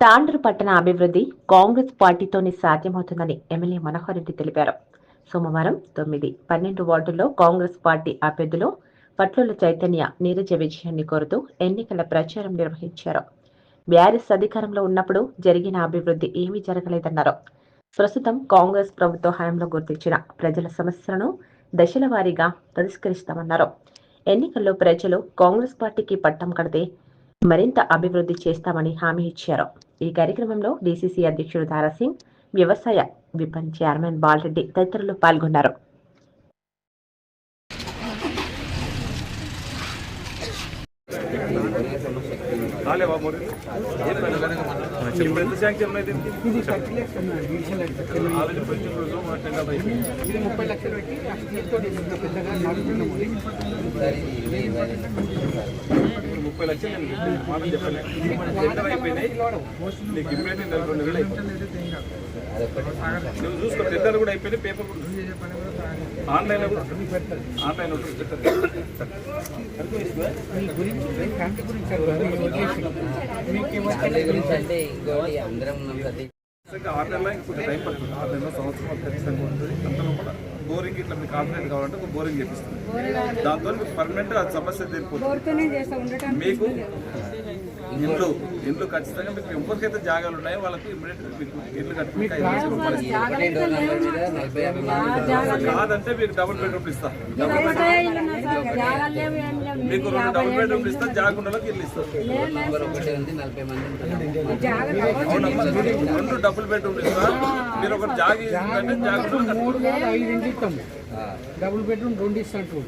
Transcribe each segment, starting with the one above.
తాండ్రు పట్టణ అభివృద్ధి కాంగ్రెస్ పార్టీతోనే సాధ్యమవుతుందని ఎమ్మెల్యే మనోహర్ రెడ్డి తెలిపారు. సోమవారం తొమ్మిది పన్నెండు వార్డుల్లో కాంగ్రెస్ పార్టీ అభ్యర్థులు పట్లుల చైతన్య నీరజ విజయాన్ని కోరుతూ ఎన్నికల ప్రచారం నిర్వహించారు. బీఆర్ఎస్ అధికారంలో ఉన్నప్పుడు జరిగిన అభివృద్ధి ఏమీ జరగలేదన్నారు. ప్రస్తుతం కాంగ్రెస్ ప్రభుత్వ హయాంలో గుర్తించిన ప్రజల సమస్యలను దశల వారీగా పరిష్కరిస్తామన్నారు. ఎన్నికల్లో ప్రజలు కాంగ్రెస్ పార్టీకి పట్టం కడితే మరింత అభివృద్ధి చేస్తామని హామీ ఇచ్చారు. ఈ కార్యక్రమంలో డీసీసీ అధ్యక్షుడు దారాసింగ్ వ్యవసాయ విపన్ చైర్మన్ బాలరెడ్డి తదితరులు పాల్గొన్నారు. రాలే బాబు మరి. ఇప్పుడు ఎంత శాంక్షన్ అయిపోయింది. ఇది ముప్పై లక్షలు పెట్టి ముప్పై లక్షలు నేను చెప్పలేదు నీకు ఇమ్మీడియట్ నెల రెండు వేలు అయిపోయింది నువ్వు చూసుకో టెండర్ కూడా అయిపోయింది పేపర్ కూడా ఉంది. ఆన్లైన్లో కూడా ఆన్లైన్ టైం పడుతుంది నెలల సంవత్సరం ఖచ్చితంగా ఉంటుంది అంతలో కూడా బోరింగ్ ఇట్లా మీకు కాంప్లైంట్ కావాలంటే ఒక బోరింగ్ చేపిస్తుంది దాంతో మీకు పర్మనెంట్ సమస్య తీరిపోతుంది మీకు ఇండ్లు ఇండ్లు ఖచ్చితంగా మీకు ఎవరికైతే జాగాలు ఉన్నాయో వాళ్ళకి ఇమ్మీడియట్ మీకు. ఒకటే యాభై మంది కాదంటే మీకు డబుల్ బెడ్రూమ్ ఇస్తాం. డబుల్ మీకు రెండు డబుల్ బెడ్రూమ్ ఇస్తాం జాగుండలకు ఇల్లు ఇస్తాం. డోర్ నెంబర్ ఒకటే ఉంది నలభై మంది ఉంటారు. అవునమ్మా రెండు డబుల్ బెడ్రూమ్ ఇస్తాం. మీరు ఒక జాగి అంటే డబుల్ బెడ్రూమ్ రెండు ఇస్తాంటు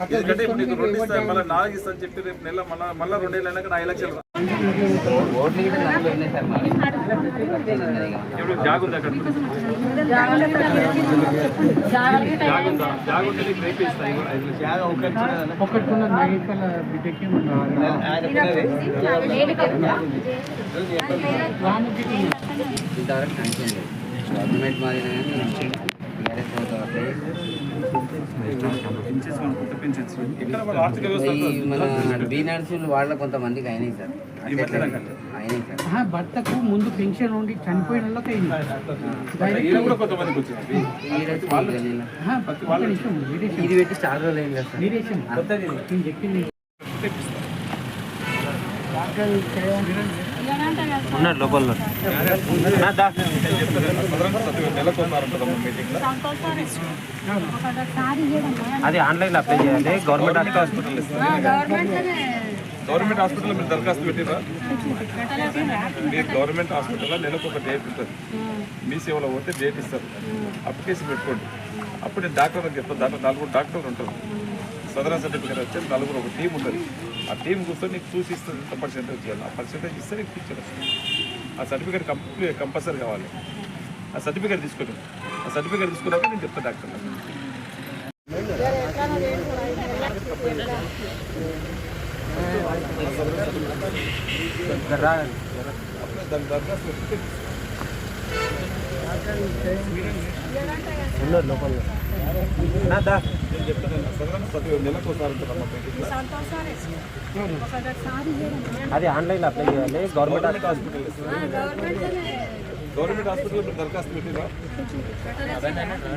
అట్లా ఎందుకంటే ఇప్పుడు నీకు రెండు ఇస్తాను మళ్ళీ నాలుగు ఇస్తాను చెప్పి రేపు నెల మళ్ళీ మళ్ళీ అయినాక లక్షలు ఇప్పుడు జాగుంది అక్కడ? జాగుందా? జాగుంటే నీకు రేపు నాయకుల బిడ్డకి గవర్నమెంట్ మాదిరిగా టీఆర్ఎస్ ప్రభుత్వం అప్లై మనం కొత్త ఇక్కడ మన ఆర్థిక వ్యవస్థ వాళ్ళ కొంతమందికి అయినాయి సార్. అయినాయి భర్తకు ముందు పెన్షన్ ఉండి చనిపోయిన వాళ్ళకి అయింది కొంతమందికి వచ్చింది. ఇది పెట్టి చాలా రోజులు అయింది కదా సార్. వీరేశం. నేను చెప్పింది. నెలకు వస్తారంటారమ్మా మీటింగ్లో అది ఆన్లైన్ అప్లై చేయాలి. గవర్నమెంట్ హాస్పిటల్ గవర్నమెంట్ హాస్పిటల్లో మీరు దరఖాస్తు పెట్టిరా? మీరు గవర్నమెంట్ హాస్పిటల్లో నెలకు ఒక డేట్ ఉంటుంది. మీ సేవలో పోతే డేట్ ఇస్తారు. అప్లికేషన్ పెట్టుకోండి. అప్పుడు నేను డాక్టర్ అని చెప్తాను. దాంట్లో నలుగురు డాక్టర్లు ఉంటారు. సదరన్ సర్టిఫికేట్ వచ్చి నలుగురు ఒక టీం ఉంటుంది. ఆ టీం కూర్చొని నీకు చూసి ఇస్తుంది ఎంత పర్సెంటేజ్ చేయాలి ఆ పర్సెంటేజ్ ఇస్తే నీకు పిక్చర్ వస్తుంది. ఆ సర్టిఫికేట్ కంప్లీట్ కంపల్సరీ కావాలి. ఆ సర్టిఫికేట్ తీసుకుని ఆ సర్టిఫికేట్ తీసుకున్నాక నేను చెప్తాను డాక్టర్ దాని దరఖాస్తు పెట్టి ఉన్నారు లోపల నా దా. నేను చెప్తాను సదరన్ సర్టిఫికేట్ నెలకు ఒకసారి ఉంటుందమ్మా మీటింగ్ అది ఆన్లైన్ అప్లై చేయాలి. Government government hospital. గవర్నమెంట్ హాస్పిటల్లో మీరు దరఖాస్తు పెట్టిరా?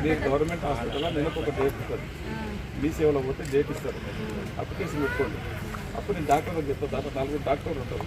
మీరు గవర్నమెంట్ హాస్పిటల్లో నెలకు ఒక డేట్ ఇస్తుంది మీ సేవలో పోతే డేట్ ఇస్తారు. అప్లికేషన్ పెట్టుకోండి. అప్పుడు నేను డాక్టర్ అని చెప్తాను నలుగురు డాక్టర్లు ఉంటారు.